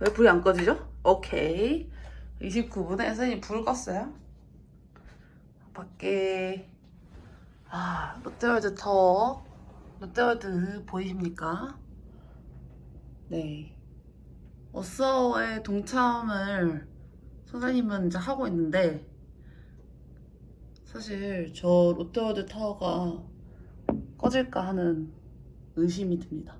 왜 불이 안 꺼지죠? 오케이. 29분에 선생님 불 껐어요. 밖에 아 롯데월드 타워 롯데월드 보이십니까? 네. 어서의 동참을 선생님은 이제 하고 있는데 사실 저 롯데월드 타워가 꺼질까 하는 의심이 듭니다.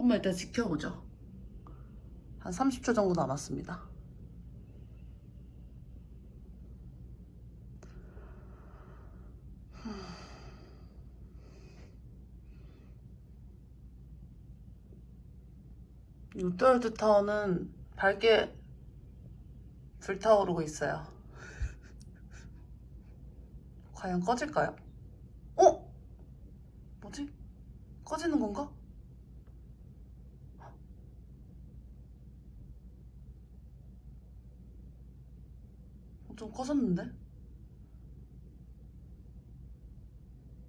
한번 일단 지켜보죠. 한 30초 정도 남았습니다. 롯데월드 타워는 밝게 불타오르고 있어요. 과연 꺼질까요? 어? 뭐지? 꺼지는 건가? 어, 좀 꺼졌는데?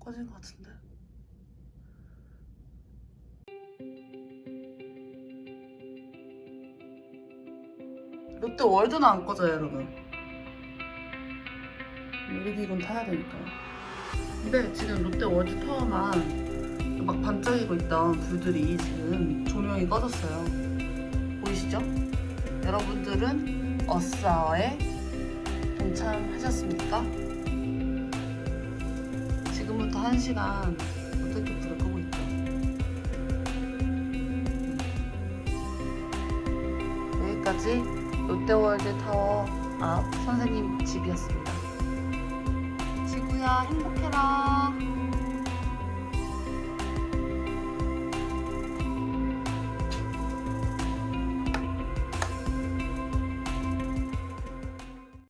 꺼진 것 같은데? 롯데 월드는 안 꺼져요, 여러분. 놀이기구는 타야 되니까요. 근데 지금 롯데 월드 타워만 막 반짝이고 있던 불들이 지금 조명이 꺼졌어요. 보이시죠? 여러분들은 어싸어 에 동참하셨습니까? 지금부터 1시간 어떻게 불을 끄고 있죠? 여기까지 롯데월드 타워 앞 선생님 집이었습니다. 지구야 행복해라.